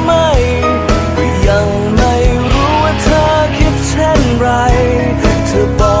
หรือไม่ก็ยังไม่รู้ว่าเธอคิดเช่นไร เธอบอก